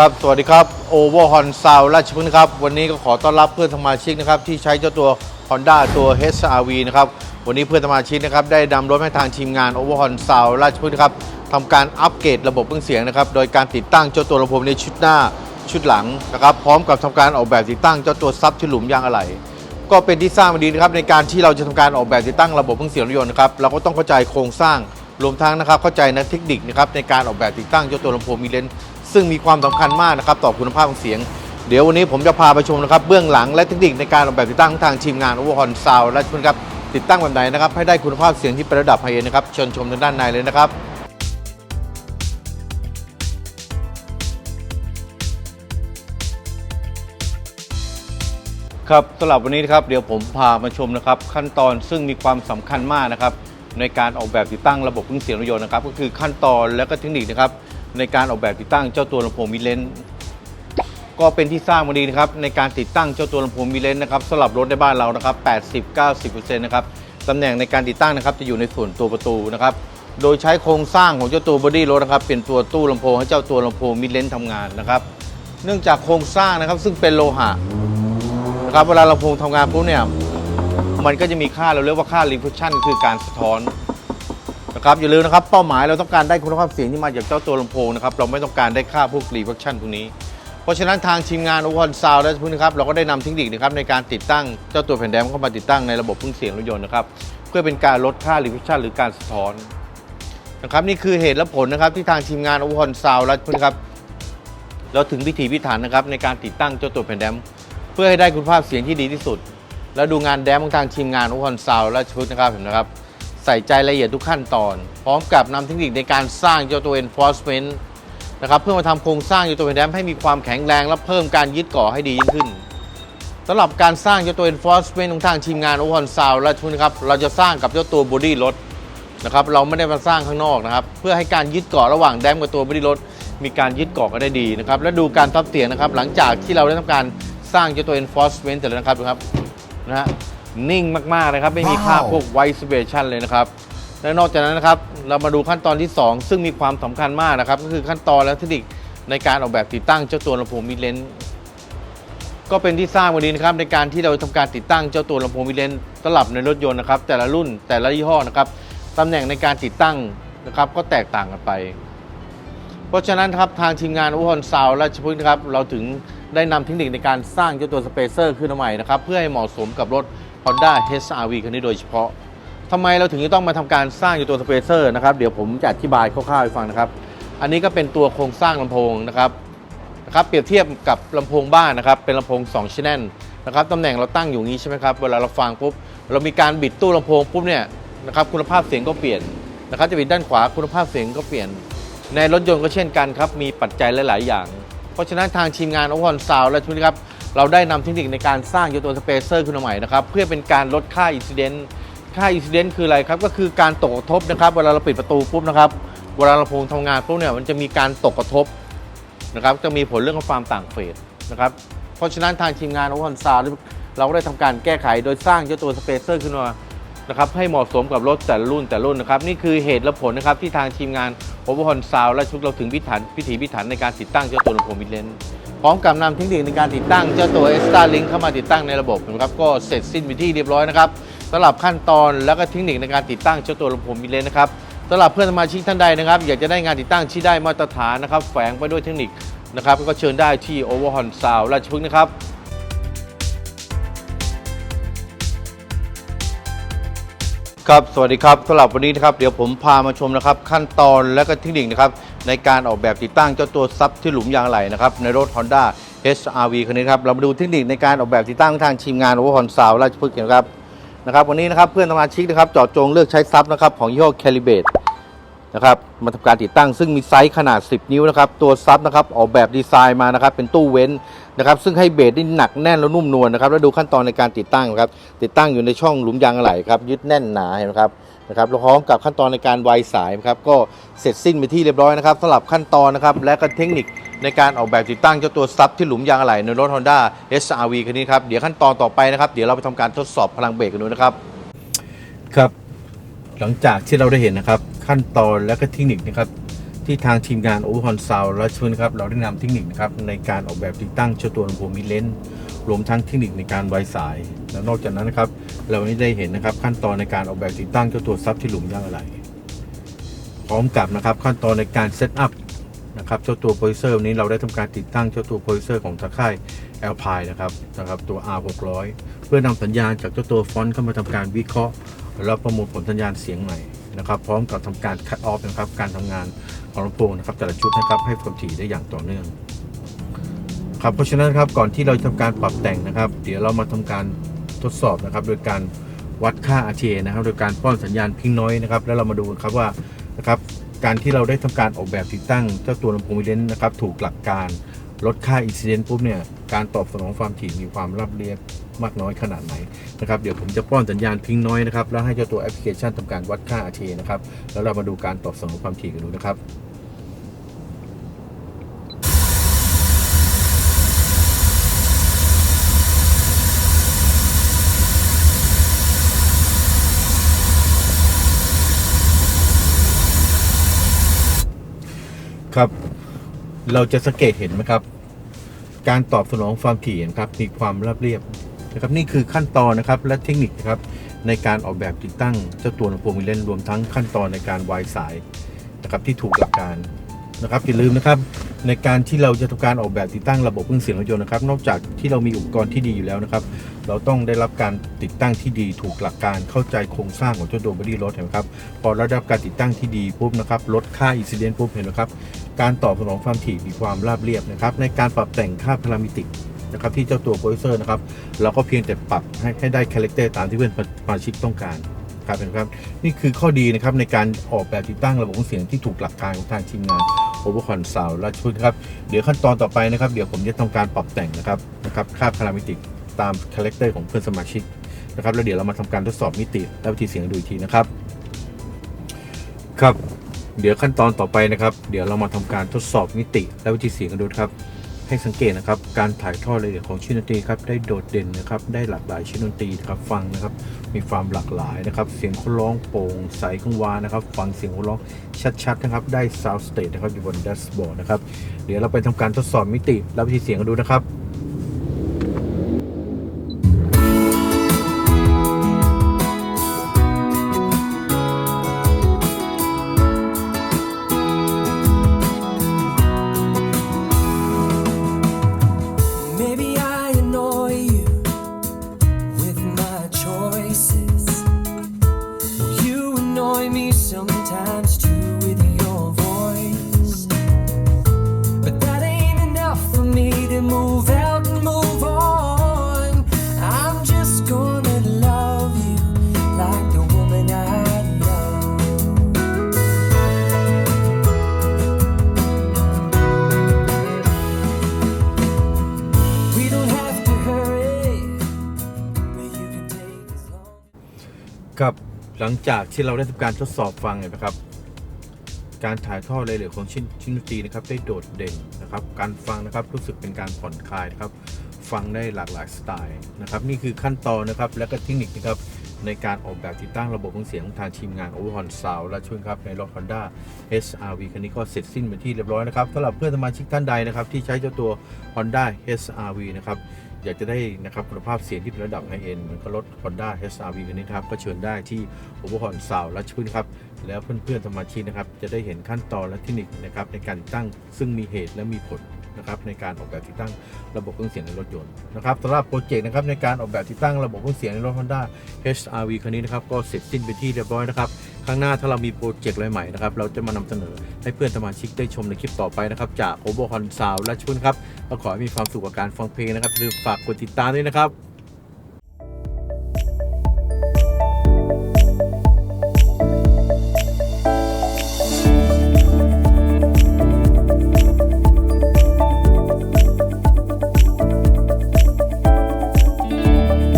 ครับ สวัสดีครับโอเวอร์ฮอนซาวราชพฤกษ์นะครับ วันนี้ก็ขอต้อนรับเพื่อนสมาชิกนะครับ ที่ใช้เจ้าตัว Honda ตัว HRV นะครับ วันนี้เพื่อนสมาชิกนะครับ ได้นำรถให้ทางทีมงานโอเวอร์ฮอนซาวราชพฤกษ์นะครับทำการอัปเกรดระบบเครื่องเสียงนะครับ โดยการติดตั้งเจ้าตัวลำโพงในชุดหน้าชุดหลังนะครับ พร้อมกับทำการออกแบบติดตั้งเจ้าตัวซับที่หลุมยางอะไหล่ก็เป็นที่ทราบมาดีนะครับในการที่เราจะทำการออกแบบติดตั้งระบบเครื่องเสียงรถยนต์นะครับเราก็ต้องเข้าใจโครงสร้างรวมทั้งนะครับเข้าใจในเทคนิคนะครับในการออกแบบติดตั้งเจ้าตัวลำโพงมีเลนส์ ซึ่งมีความสำคัญมากนะครับต่อคุณภาพของเสียง เดี๋ยววันนี้ผมจะพาไปชมนะครับเบื้องหลังและเทคนิคในการออกแบบติดตั้งทางทีมงานโอเวอร์ฮอนซาวและชุนครับติดตั้งแบบไหนนะครับให้ได้คุณภาพเสียงที่เป็นระดับไฮเอ็นนะครับเชิญชมทางด้านในเลยนะครับครับสำหรับวันนี้นะครับเดี๋ยวผมพามาชมนะครับ ขั้นตอนซึ่งมีความสำคัญมากนะครับในการออกแบบติดตั้งระบบเครื่องเสียงรถยนต์นะครับ ก็คือขั้นตอนและก็เทคนิคนะครับ ในการออกแบบติดตั้งเจ้าตัวลำโพงมิเลนก็เป็นที่ทราบมาดีนะครับในการติดตั้งเจ้าตัวลำโพงมิเลนนะครับสำหรับรถในบ้านเรานะครับ80-90%นะครับตำแหน่งในการติดตั้งนะครับจะอยู่ในส่วนตัวประตูนะครับโดยใช้โครงสร้างของเจ้าตัวบอดี้รถนะครับเป็นตัวตู้ลำโพงให้เจ้าตัวลำโพงมิเลนทำงานนะครับ เนื่องจากโครงสร้างนะครับซึ่งเป็นโลหะนะครับเวลาลำโพงทำงานปุ๊บเนี่ยมันก็จะมีค่าเราเรียกว่าค่า reflection คือการสะท้อน นะครับอย่าลืมนะครับเป้าหมายเราต้องการได้คุณภาพเสียงที่มาจากเจ้าตัวลำโพงนะครับเราไม่ต้องการได้ค่าพวก reflection พวกนี้ เพราะฉะนั้นทางทีมงานอุปกรณ์ซาวด์และพวกนี้ครับเราก็ได้นำเทคนิคนะครับในการติดตั้งเจ้าตัวแผ่นแดมเข้ามาติดตั้งในระบบเครื่องเสียงรถยนต์นะครับเพื่อเป็นการลดค่า reflection หรือการสะท้อนนะครับนี่คือเหตุและผลนะครับที่ทางทีมงานอุปกรณ์ซาวด์และพวกนี้ครับเราถึงพิถีพิถันนะครับในการติดตั้งเจ้าตัวแผ่นแดมเพื่อให้ได้คุณภาพเสียงที่ดีที่สุด แล้วดูงานแดมของทางทีมงานอุปกรณ์ซาวด์และชุดนะครับเห็นไหมครับ ใส่ใจรายละเอียดทุกขั้นตอน พร้อมกับนำเทคนิคในการสร้างเจ้าตัว enforcement นะครับเพื่อมาทำโครงสร้างเจ้าตัวแดมให้มีความแข็งแรงและเพิ่มการยึดเกาะให้ดียิ่งขึ้นสำหรับการสร้างเจ้าตัว enforcement ของทางทีมงานอุปกรณ์ซาวและชุนะครับเราจะสร้างกับเจ้าตัวบอดี้รถนะครับเราไม่ได้มาสร้างข้างนอกนะครับเพื่อให้การยึดเกาะระหว่างแดมกับตัวบอดี้รถมีการยึดเกาะกันได้ดีนะครับและดูการทับเสียงนะครับหลังจากที่เราได้ทำการสร้างเจ้าตัว enforcement เสร็จแล้วนะครับดูครับนะฮะ นิ่งมากๆนะครับ ไม่มีค่าว้าวพวก white vibration เลยนะครับและนอกจากนั้นนะครับเรามาดูขั้นตอนที่ 2 ซึ่งมีความสำคัญมากนะครับ ก็คือขั้นตอนและเทคนิคในการออกแบบติดตั้งเจ้าตัวลำโพงมิดเลนก็เป็นที่ทราบวันนี้นะครับในการที่เราทำการติดตั้งเจ้าตัวลำโพงมิดเลนสลับในรถยนต์นะครับ แต่ละรุ่นแต่ละยี่ห้อนะครับตำแหน่งในการติดตั้งนะครับ ก็แตกต่างกันไป เพราะฉะนั้นครับทางทีมงานอุปกรณ์ซาวด์และชพฤกษ์นะครับ เราถึงได้นำเทคนิคในการสร้างเจ้าตัวสเปเซอร์ขึ้นมาใหม่นะครับ เพื่อให้เหมาะสมกับรถ Honda HRV คันนี้โดยเฉพาะทำไมเราถึงจะต้องมาทำการสร้างเจ้าตัวสเปเซอร์นะครับ เดี๋ยวผมจะอธิบายคร่าวๆให้ฟังนะครับ อันนี้ก็เป็นตัวโครงสร้างลำโพงนะครับนะครับเปรียบเทียบกับลำโพงบ้านนะครับ เป็นลำโพง2 channel นะครับตำแหน่งเราตั้งอยู่นี้ใช่ไหมครับเวลาเราฟังปุ๊บเรามีการบิดตู้ลำโพงปุ๊บเนี่ยนะครับคุณภาพเสียงก็เปลี่ยนนะครับจะบิดด้านขวาคุณภาพเสียงก็เปลี่ยน ในรถยนต์ก็เช่นกันครับมีปัจจัยหลาย ๆ อย่าง เพราะฉะนั้นทางทีมงานองค์กรซาวและชุดนี้ครับ เราได้นำเทคนิคในการสร้างยตัวสเปเซอร์ขึ้นมาใหม่นะครับ เพื่อเป็นการลดค่าอินซิเดนต์ค่าอินซิเดนต์คืออะไรครับ ก็คือการตกกระทบนะครับ เวลาเราปิดประตูปุ๊บนะครับ เวลาเราพงทำงานปุ๊บเนี่ยมันจะมีการตกกระทบนะครับ จะมีผลเรื่องของความต่างเฟสนะครับ เพราะฉะนั้นทางทีมงานองค์กรซาวเราก็ได้ทำการแก้ไขโดยสร้างเจ้าตัวสเปเซอร์ขึ้นมา นะครับให้เหมาะสมกับรถแต่รุ่นแต่รุ่นนะครับนี่คือเหตุและผลนะครับที่ทางทีมงานโอเวอร์ฮอนซาวและชุดเราถึงพิถันพิถีพิถันในการติดตั้งเจ้าตัวลำโพงมิดเลนพร้อมกับนำเทคนิคในการติดตั้งเจ้าตัว e x t r a Link เข้ามาติดตั้งในระบบนะครับก็เสร็จสิ้นไปที่เรียบร้อยนะครับสำหรับขั้นตอนและก็เทคนิคในการติดตั้งเจ้าตัวลำโพงมิดเลนนะครับสำหรับเพื่อนสมาชิกท่านใดนะครับ อยากจะได้งานติดตั้งที่ได้มาตรฐานนะครับแฝงไปด้วยเทคนิคนะครับก็เชิญได้ที่โอเวอร์ฮอนซาวราชพฤกษ์นะครับ ครับสวัสดีครับสำหรับวันนี้นะครับเดี๋ยวผมพามาชมนะครับขั้นตอนและก็เทคนิคนะครับในการออกแบบติดตั้งเจ้าตัวซับที่หลุมยางไหลนะครับในรถ Honda HRV คันนี้ครับเรามาดูเทคนิคในการออกแบบติดตั้งทางทีมงานโอเวอร์ฮอนซาวราชพฤกษ์นะครับนะครับวันนี้นะครับเพื่อนสมาชิกนะครับเจาะจงเลือกใช้ซับนะครับของยี่ห้อ Calibrate นะครับมาทำการติดตั้งซึ่งมีไซส์ขนาด 10 นิ้วนะครับตัวซับนะครับออกแบบดีไซน์มานะครับเป็นตู้เว้นนะครับซึ่งให้เบสได้หนักแน่นและนุ่มนวลนะครับแล้วดูขั้นตอนในการติดตั้งนะครับติดตั้งอยู่ในช่องหลุมยางอะไหล่ครับยึดแน่นหนาเห็นไหมครับนะครับแล้วพร้อมกับขั้นตอนในการไวสายครับก็เสร็จสิ้นไปที่เรียบร้อยนะครับสำหรับขั้นตอนนะครับและก็เทคนิคในการออกแบบติดตั้งเจ้าตัวซับที่หลุมยางอะไหล่ในรถ Honda SRV คันนี้ครับเดี๋ยวขั้นตอนต่อไปนะครับเดี๋ยวเราไปทำการทดสอบพลังเบรกกันดูนะครับครับ หลังจากที่เราได้เห็นนะครับ ขั้นตอนและก็เทคนิคนะครับ ที่ทางทีมงานโอเวอร์ฮอนซาวและชวนครับเราได้นำเทคนิคนะครับในการออกแบบติดตั้งเจ้าตัวลำโพงมิเลนรวมทั้งเทคนิคในการไวสาย และนอกจากนั้นนะครับ เราวันนี้ได้เห็นนะครับขั้นตอนในการออกแบบติดตั้งเจ้าตัวซับที่หลุมย่างอะไหล่พร้อมกับนะครับขั้นตอนในการเซตอัพนะครับเจ้าตัวโปรดิเซอร์วันนี้เราได้ทำการติดตั้งเจ้าตัวโปรดิเซอร์ของทาค่าย a l p i n e นะครับนะครับตัว R 6 0 0เพื่อนำสัญญาณจากเจ้าตัวฟอนต์เข้ามาทำการวิเคราะห์ แล้วประมวลผลสัญญาณเสียงใหม่ นะครับ พร้อมกับทำการคัดออฟนะครับ การทำงานของลำโพงนะครับ แต่ละชุดนะครับให้ความถี่ได้อย่างต่อเนื่องครับเพราะฉะนั้นครับก่อนที่เราจะทำการปรับแต่งนะครับ เดี๋ยวเรามาทำการทดสอบนะครับ โดยการวัดค่า RTA นะครับ โดยการป้อนสัญญาณพิงน้อยนะครับ แล้วเรามาดูกันครับว่านะครับการที่เราได้ทำการออกแบบติดตั้งเจ้าตัวลำโพงวิเลนนะครับ ถูกหลักการ ลดค่าอินซิเดนต์ปุ๊บเนี่ยการตอบสนองความถี่มีความราบเรียบมากน้อยขนาดไหนนะครับเดี๋ยวผมจะป้อนสัญญาณพิงน้อยนะครับแล้วให้เจ้าตัวแอปพลิเคชันทำการวัดค่า RTA นะครับแล้วเรามาดูการตอบสนองความถี่กันดูนะครับครับ เราจะสังเกตเห็นไหมครับ การตอบสนองความถี่นะครับมีความราบเรียบนะครับนี่คือขั้นตอนนะครับและเทคนิคนะครับในการออกแบบติดตั้งเจ้าตัวลำโพงมิเลนรวมทั้งขั้นตอนในการวายสายนะครับที่ถูกหลักการ นะครับอย่าลืมนะครับในการที่เราจะทำการออกแบบติดตั้งระบบเครื่องเสียงรถยนต์นะครับ นอกจากที่เรามีอุปกรณ์ที่ดีอยู่แล้วนะครับ เราต้องได้รับการติดตั้งที่ดีถูกหลักการเข้าใจโครงสร้างของเจ้าตัวบอดี้รถเห็นไหมครับพอเราได้รับการติดตั้งที่ดีปุ๊บนะครับลดค่าอินซิเดนต์ปุ๊บเห็นไหมครับการตอบสนองความถี่มีความราบเรียบนะครับ ในการปรับแต่งค่าพารามิติกนะครับที่เจ้าตัวโปรดิวเซอร์นะครับเราก็เพียงแต่ปรับให้ให้ได้คาแรคเตอร์ตามที่เพื่อนสมาชิกต้องการครับเห็นไหมครับนี่คือข้อดีนะครับในการออกแบบติดตั้งระบบเสียงที่ถูกหลักการของทางทีมงาน โอเวอร์คอนซาวและชุดครับเดี๋ยวขั้นตอนต่อไปนะครับ เดี๋ยวผมจะทำการปรับแต่งนะครับนะครับค่าพารามิติตามคาแรคเตอร์ของเพื่อนสมาชิกนะครับแล้วเดี๋ยวเรามาทำการทดสอบมิติและวิธีเสียงดูอีกทีนะครับ ครับ เดี๋ยวขั้นตอนต่อไปนะครับ เดี๋ยวเรามาทำการทดสอบมิติและวิธีเสียงกันดูครับ ให้สังเกตนะครับการถ่ายทอดรายละเอียดของชิ้นดนตรีครับได้โดดเด่นนะครับได้หลากหลายชิ้นดนตรีนะครับฟังนะครับมีความหลากหลายนะครับเสียงเขาร้องโปร่งใสกังวานนะครับฟังเสียงเขาร้องชัดๆนะครับได้ซาวด์สเตจนะครับอยู่บนแดชบอร์ดนะครับเดี๋ยวเราไปทำการทดสอบมิติและวิธีเสียงกันดูนะครับ ครับหลังจากที่เราได้ทำการทดสอบฟังเนี่ยนะครับ การถ่ายทอดรายละเอียดของชิ้นชิ้นดนตรีนะครับได้โดดเด่นนะครับ การฟังนะครับรู้สึกเป็นการผ่อนคลายนะครับ ฟังได้หลากหลายสไตล์นะครับ นี่คือขั้นตอนนะครับและก็เทคนิคนะครับในการออกแบบติดตั้งระบบเครื่องเสียงของทางทีมงาน Overhorn Sound และช่วยครับในรถ Honda HRV คันนี้ก็เสร็จสิ้นเป็นที่เรียบร้อยนะครับสำหรับเพื่อนสมาชิกท่านใดนะครับที่ใช้เจ้าตัว Honda HRV นะครับ อยากจะได้นะครับคุณภาพเสียงที่เป็นระดับไฮเอ็นมันก็รถ Honda HRV คันนี้ครับก็เชิญได้ที่อุปกรณ์สาวและชื่นครับ แล้วเพื่อนๆสมาชิกนะครับ จะได้เห็นขั้นตอนและเทคนิคนะครับในการติดตั้งซึ่งมีเหตุและมีผล นะครับในการออกแบบติดตั้งระบบเครื่องเสียงในรถยนต์นะครับสำหรับโปรเจกต์นะครับในการออกแบบติดตั้งระบบเครื่องเสียงในรถ Honda HRV คันนี้นะครับก็เสร็จสิ้นไปที่เรียบร้อยนะครับข้างหน้าถ้าเรามีโปรเจกต์อะไรใหม่นะครับเราจะมานำเสนอให้เพื่อนสมาชิกได้ชมในคลิปต่อไปนะครับจาก Overhorn Sound และชุนครับก็ขอให้มีความสุขกับการฟังเพลงนะครับอย่าลืมฝากกดติดตามด้วยนะครับ